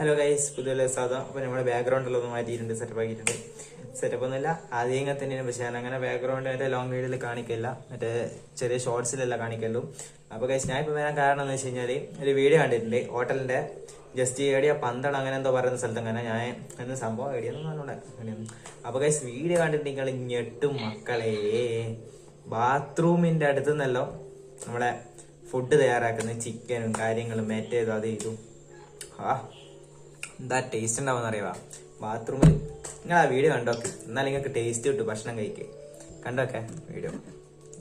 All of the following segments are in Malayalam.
ഹലോ ഗൈസ് പുതിയ സാധാ അപ്പോൾ നമ്മുടെ ബാക്ക്ഗ്രൗണ്ടിലൊന്ന് മാറ്റിയിട്ടുണ്ട് സെറ്റപ്പ് ആക്കിയിട്ടുണ്ട്. സെറ്റപ്പ് ഒന്നുമില്ല. ആദ്യം തന്നെയാണ്. പക്ഷേ ഞാൻ അങ്ങനെ ബാക്ക്ഗ്രൗണ്ട് മറ്റേ ലോങ് വീഡിയോയിൽ കാണിക്കില്ല മറ്റേ ചെറിയ ഷോർട്സിലല്ല കാണിക്കല്ലോ അപ്പോൾ ഗൈസ് ഞാൻ ഇപ്പോൾ വരാൻ കാരണം എന്ന് വെച്ച് കഴിഞ്ഞാൽ ഒരു വീഡിയോ കണ്ടിട്ടുണ്ട്. ഹോട്ടലിന്റെ ജസ്റ്റ് എടിയ പന്തണം അങ്ങനെ എന്തോ പറയുന്ന സ്ഥലത്ത് അങ്ങനെ ഞാൻ എന്ന സംഭവം ഏടിയെന്ന് പറഞ്ഞോണ്ട് അപ്പോൾ ഗൈസ് വീഡിയോ കണ്ടിട്ട് നിങ്ങൾ ഞെട്ടും മക്കളെ. ബാത്റൂമിന്റെ അടുത്ത് നിന്നല്ലോ നമ്മളെ ഫുഡ് തയ്യാറാക്കുന്ന ചിക്കനും കാര്യങ്ങളും മറ്റേതും അത് ഇതും. ആ. എന്താ ടേസ്റ്റ് ഉണ്ടാവുന്ന അറിയാം ബാത്റൂമിൽ നിങ്ങൾ ആ വീഡിയോ കണ്ടോക്കെ. എന്നാലും നിങ്ങൾക്ക് ടേസ്റ്റ് കിട്ടും ഭക്ഷണം കഴിക്കുക കണ്ടോക്കെ വീഡിയോ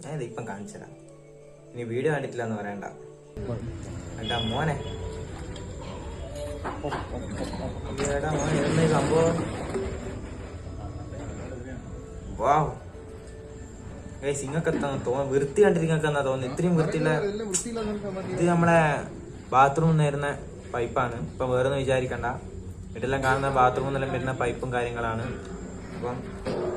ഞാൻ ഇത് ഇപ്പം കാണിച്ചുതരാം ഇനി വീഡിയോ കണ്ടിട്ടില്ല എന്ന് പറയണ്ട. കണ്ടാ മോനെ. ഏടാ മോനെ സംഭവം? വാവ് ഗൈസ് തോന്നുന്നു വൃത്തി കണ്ടിട്ട് തോന്നുന്നു ഇത്രയും വൃത്തിയില്ല ഇത് നമ്മളെ ബാത്റൂമിൽ നിന്ന് വരുന്ന പൈപ്പാണ് ഇപ്പൊ വേറെ ഒന്നും വിചാരിക്കണ്ട. വീട്ടിലെല്ലാം കാണുന്ന ബാത്റൂമിൽ നിന്നെല്ലാം വരുന്ന പൈപ്പും കാര്യങ്ങളാണ്. അപ്പം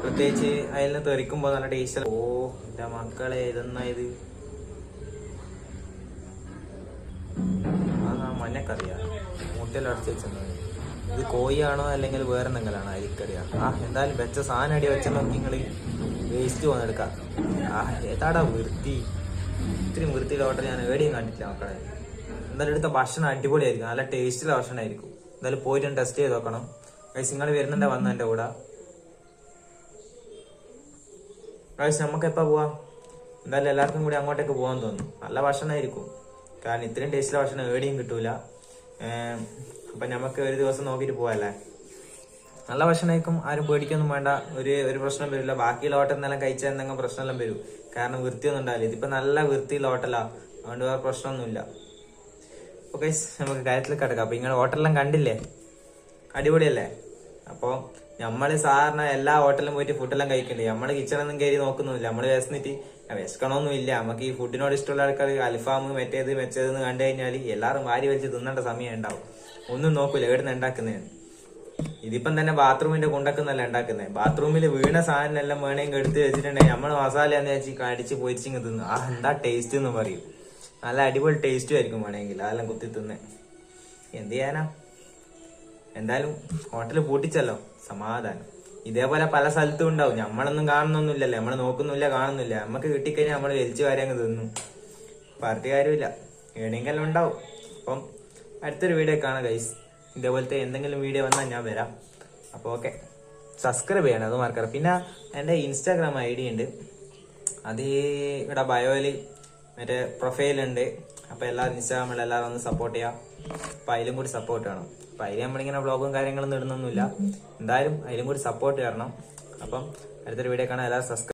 പ്രത്യേകിച്ച് അതിൽ നിന്ന് തെറിക്കുമ്പോൾ നല്ല ടേസ്റ്റ് ഓ എന്റെ മക്കളെ ഇതെന്നാ ഇത്? ആ മഞ്ഞക്കറിയാ? മുട്ടയിൽ അടച്ച് വെച്ചത് ഇത് കോഴിയാണോ അല്ലെങ്കിൽ വേറെ എന്തെങ്കിലാണോ അരിക്കറിയാ? ആ എന്തായാലും വെച്ച സാധനം അടി വെച്ച നോക്കി നിങ്ങൾ. വേസ്റ്റ് വന്നെടുക്കാം ആ ഏതാടാ വൃത്തി? ഇത്രയും ഹോട്ടൽ ഞാൻ എവിടെയും കണ്ടിട്ടില്ല മക്കളെ. എന്തായാലും എടുത്ത ഭക്ഷണം അടിപൊളിയായിരിക്കും. നല്ല ടേസ്റ്റുള്ള ഭക്ഷണമായിരിക്കും. എന്തായാലും പോയിട്ട് ടെസ്റ്റ് ചെയ്ത് നോക്കണം. ഗൈസ് നിങ്ങൾ വരുന്നുണ്ടെ? വന്നു എന്റെ കൂടെ. ഗൈസ് നമുക്ക് എപ്പോൾ പോവാം? എന്തായാലും എല്ലാവർക്കും കൂടി അങ്ങോട്ടേക്ക് പോകാൻ തോന്നും നല്ല ഭക്ഷണമായിരിക്കും കാരണം ഇത്രയും ടേസ്റ്റിലെ ഭക്ഷണം എവിടെയും കിട്ടൂല. അപ്പം നമുക്ക് ഒരു ദിവസം നോക്കിയിട്ട് പോവാല്ലേ? നല്ല ഭക്ഷണമായിരിക്കും ആരും പേടിക്കൊന്നും വേണ്ട. ഒരു ഒരു പ്രശ്നം വരില്ല. ബാക്കിയുള്ള എന്നെല്ലാം കഴിച്ചാൽ എന്തെങ്കിലും പ്രശ്നമെല്ലാം വരും. കാരണം വൃത്തിയൊന്നും ഉണ്ടാവില്ല. ഇതിപ്പോ നല്ല വൃത്തിയുള്ള ഹോട്ടലാ അതുകൊണ്ട് വേറെ പ്രശ്നമൊന്നുമില്ല. ഓക്കെ നമുക്ക് കാര്യത്തിൽ കിടക്കാം. അപ്പൊ ഇങ്ങനെ ഹോട്ടലെല്ലാം കണ്ടില്ലേ? അടിപൊളിയല്ലേ? അപ്പോൾ നമ്മൾ സാധാരണ എല്ലാ ഹോട്ടലിലും പോയിട്ട് ഫുഡെല്ലാം കഴിക്കണ്ടേ? നമ്മൾ കിച്ചണൊന്നും കയറി നോക്കുന്നില്ല നമ്മൾ വിശന്നിട്ട് വിശക്കണമൊന്നും ഇല്ല. നമുക്ക് ഈ ഫുഡിനോട് ഇഷ്ടമുള്ള ആൾക്കാർ അൽഫാം മറ്റേത് മെച്ചതെന്ന് കണ്ടു കഴിഞ്ഞാൽ എല്ലാവരും വാരി വലിച്ച് തിന്നേണ്ട സമയം ഉണ്ടാവും. ഒന്നും നോക്കൂല. എവിടുന്ന് ഉണ്ടാക്കുന്നതാണ് ഇതിപ്പം തന്നെ ബാത്റൂമിന്റെ കുണ്ടക്കുന്നല്ല ഉണ്ടാക്കുന്നത് ബാത്റൂമിൽ വീണ സാധനം എല്ലാം വേണമെങ്കിൽ എടുത്ത് വെച്ചിട്ടുണ്ടെങ്കിൽ നമ്മൾ മസാല എന്ന് വെച്ച് കടിച്ച് പൊരിച്ചിങ്ങ് തിന്നു. ആ എന്താ ടേസ്റ്റ് എന്ന് പറയും. നല്ല അടിപൊളി ടേസ്റ്റും ആയിരിക്കും വേണമെങ്കിൽ. അതെല്ലാം കുത്തി തിന്ന്. എന്ത് ചെയ്യാനാ? എന്തായാലും ഹോട്ടൽ പൂട്ടിച്ചല്ലോ. സമാധാനം. ഇതേപോലെ പല സ്ഥലത്തും ഉണ്ടാവും. നമ്മളൊന്നും കാണുന്നൊന്നുമില്ലല്ലോ. നമ്മൾ നോക്കുന്നില്ല കാണുന്നില്ല. നമുക്ക് കിട്ടിക്കഴിഞ്ഞാൽ നമ്മൾ വലിച്ചു കാര്യങ്ങൾ തിന്നു. പാർട്ടി കാര്യമില്ല. ഏണെങ്കിലും ഉണ്ടാവും. അപ്പം അടുത്തൊരു വീഡിയോ കാണാം ഗൈസ് ഇതേപോലത്തെ എന്തെങ്കിലും വീഡിയോ വന്നാൽ ഞാൻ വരാം. അപ്പോൾ ഓക്കെ സബ്സ്ക്രൈബ് ചെയ്യണം അത് മറക്കാറ് പിന്നെ എന്റെ ഇൻസ്റ്റാഗ്രാം ഐ ഡി ഉണ്ട്. അത് ഇവിടെ ബയോയിൽ മറ്റേ പ്രൊഫൈലുണ്ട് അപ്പോൾ എല്ലാവരും ഇൻസ്റ്റാഗ്രാമിൽ എല്ലാവരും ഒന്ന് സപ്പോർട്ട് ചെയ്യാം. അപ്പൊ അതിലും കൂടി സപ്പോർട്ട് വേണം. അപ്പൊ അതിൽ നമ്മളിങ്ങനെ വ്ളോഗും കാര്യങ്ങളൊന്നും ഇടുന്നൊന്നുമില്ല. എന്തായാലും അതിലും കൂടി സപ്പോർട്ട് തരണം അപ്പം അടുത്തൊരു വീഡിയോ കാണാൻ എല്ലാവരും സബ്സ്ക്രൈബ്